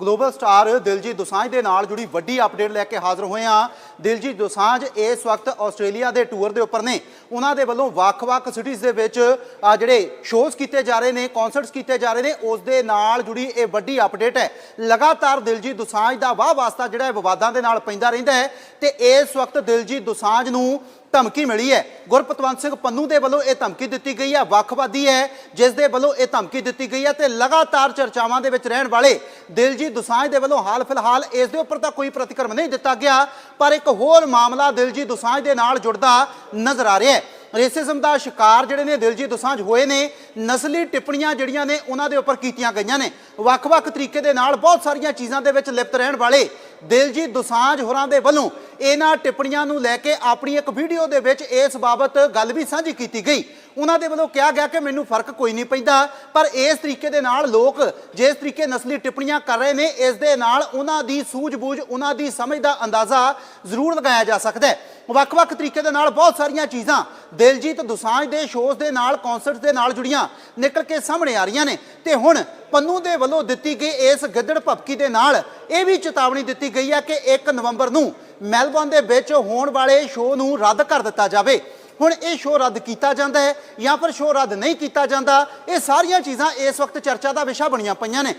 Global star Diljit Dosanjh ਦੇ ਨਾਲ ਜੁੜੀ ਵੱਡੀ ਅਪਡੇਟ ਲੈ ਕੇ ਹਾਜ਼ਰ ਹੋਏ ਹਾਂ। ਦਿਲਜੀਤ ਦੋਸਾਂਝ ਇਸ ਵਕਤ ਆਸਟ੍ਰੇਲੀਆ ਦੇ ਟੂਰ ਦੇ ਉੱਪਰ ਨੇ। ਉਹਨਾਂ ਦੇ ਵੱਲੋਂ ਵੱਖ-ਵੱਖ ਸਿਟੀਜ਼ ਦੇ ਵਿੱਚ ਜਿਹੜੇ ਸ਼ੋਜ਼ ਕੀਤੇ ਜਾ ਰਹੇ ਨੇ ਕਨਸਰਟਸ ਕੀਤੇ ਜਾ ਰਹੇ ਨੇ, ਉਸ ਦੇ ਨਾਲ ਜੁੜੀ ਇਹ ਵੱਡੀ ਅਪਡੇਟ ਹੈ। ਲਗਾਤਾਰ ਦਿਲਜੀਤ ਦੋਸਾਂਝ ਦਾ ਵਾਹ ਵਾਸਤਾ ਜਿਹੜਾ ਵਿਵਾਦਾਂ ਦੇ ਨਾਲ ਪੈਂਦਾ ਰਹਿੰਦਾ ਹੈ। ਤੇ ਇਸ ਵਕਤ ਦਿਲਜੀਤ ਦੋਸਾਂਝ ਨੂੰ ਧਮਕੀ ਮਿਲੀ ਹੈ। ਗੁਰਪਤਵੰਤ ਸਿੰਘ ਪੰਨੂ ਦੇ ਵੱਲੋਂ ਇਹ ਧਮਕੀ ਦਿੱਤੀ ਗਈ ਹੈ ਵੱਖਵਾਦੀ ਹੈ। ਜਿਸ ਦੇ ਵੱਲੋਂ ਇਹ ਧਮਕੀ ਦਿੱਤੀ ਗਈ ਹੈ ਤੇ ਲਗਾਤਾਰ ਚਰਚਾਵਾਂ ਦੇ ਵਿੱਚ ਰਹਿਣ ਵਾਲੇ ਦਿਲਜੀਤ ਦੋਸਾਂਝ ਦੇ ਵੱਲੋਂ ਹਾਲ ਫਿਲਹਾਲ ਇਸ ਦੇ ਉੱਪਰ ਤਾਂ ਕੋਈ ਪ੍ਰਤੀਕਰਮ ਨਹੀਂ ਦਿੱਤਾ ਗਿਆ, ਪਰ ਇੱਕ ਹੋਰ ਮਾਮਲਾ ਦਿਲਜੀਤ ਦੁਸਾਂਝ ਦੇ ਨਾਲ ਜੁੜਦਾ ਨਜ਼ਰ ਆ ਰਿਹਾ ਹੈ। ਰੇਸਿਜ਼ਮ ਦਾ ਸ਼ਿਕਾਰ ਜਿਹੜੇ ਨੇ ਦਿਲਜੀਤ ਦੋਸਾਂਝ ਹੋਏ ਨੇ, ਨਸਲੀ ਟਿੱਪਣੀਆਂ ਜਿਹੜੀਆਂ ਨੇ ਉਹਨਾਂ ਦੇ ਉੱਪਰ ਕੀਤੀਆਂ ਗਈਆਂ ਨੇ। ਵੱਖ-ਵੱਖ ਤਰੀਕੇ ਦੇ ਨਾਲ ਬਹੁਤ ਸਾਰੀਆਂ ਚੀਜ਼ਾਂ ਦੇ ਵਿੱਚ ਲਿਪਤ ਰਹਿਣ ਵਾਲੇ ਦਿਲਜੀਤ ਦੁਸਾਂਝ ਹੋਰਾਂ ਦੇ ਵੱਲੋਂ ਇਹਨਾਂ ਟਿੱਪਣੀਆਂ ਨੂੰ ਲੈ ਕੇ ਆਪਣੀ ਇੱਕ ਵੀਡੀਓ ਦੇ ਵਿੱਚ ਇਸ ਬਾਬਤ ਗੱਲ ਵੀ ਸਾਂਝੀ ਕੀਤੀ ਗਈ। ਉਹਨਾਂ ਦੇ ਵੱਲੋਂ ਕਿਹਾ ਗਿਆ ਕਿ ਮੈਨੂੰ ਫ਼ਰਕ ਕੋਈ ਨਹੀਂ ਪੈਂਦਾ, ਪਰ ਇਸ ਤਰੀਕੇ ਦੇ ਨਾਲ ਲੋਕ ਜਿਸ ਤਰੀਕੇ ਨਸਲੀ ਟਿੱਪਣੀਆਂ ਕਰ ਰਹੇ ਨੇ, ਇਸ ਦੇ ਨਾਲ ਉਹਨਾਂ ਦੀ ਸੂਝ-ਬੂਝ, ਉਹਨਾਂ ਦੀ ਸਮਝ ਦਾ ਅੰਦਾਜ਼ਾ ਜ਼ਰੂਰ ਲਗਾਇਆ ਜਾ ਸਕਦਾ ਹੈ। ਵੱਖ-ਵੱਖ ਤਰੀਕੇ ਦੇ ਨਾਲ ਬਹੁਤ ਸਾਰੀਆਂ ਚੀਜ਼ਾਂ ਦਿਲਜੀਤ ਦੁਸਾਂਝ ਦੇ ਸ਼ੋਜ਼ ਦੇ ਨਾਲ ਕਨਸਰਟ ਦੇ ਨਾਲ ਜੁੜੀਆਂ ਨਿਕਲ ਕੇ ਸਾਹਮਣੇ ਆ ਰਹੀਆਂ ਨੇ। ਤੇ ਹੁਣ ਪੰਨੂ ਦੇ ਵੱਲੋਂ ਦਿੱਤੀ ਗਈ ਇਸ ਗਿੱਦੜ ਭਪਕੀ ਦੇ ਨਾਲ ਇਹ ਵੀ ਚੇਤਾਵਨੀ ਦਿੱਤੀ ਗਈ ਹੈ ਕਿ 1 ਨਵੰਬਰ ਨੂੰ ਮੈਲਬੌਰਨ ਦੇ ਵਿੱਚ ਹੋਣ ਵਾਲੇ ਸ਼ੋਅ ਨੂੰ ਰੱਦ ਕਰ ਦਿੱਤਾ ਜਾਵੇ। ਹੁਣ ਇਹ ਸ਼ੋਅ ਰੱਦ ਕੀਤਾ ਜਾਂਦਾ ਹੈ ਜਾਂ ਫਿਰ ਸ਼ੋਅ ਰੱਦ ਨਹੀਂ ਕੀਤਾ ਜਾਂਦਾ, ਇਹ ਸਾਰੀਆਂ ਚੀਜ਼ਾਂ ਇਸ ਵਕਤ ਚਰਚਾ ਦਾ ਵਿਸ਼ਾ ਬਣੀਆਂ ਪਈਆਂ ਨੇ।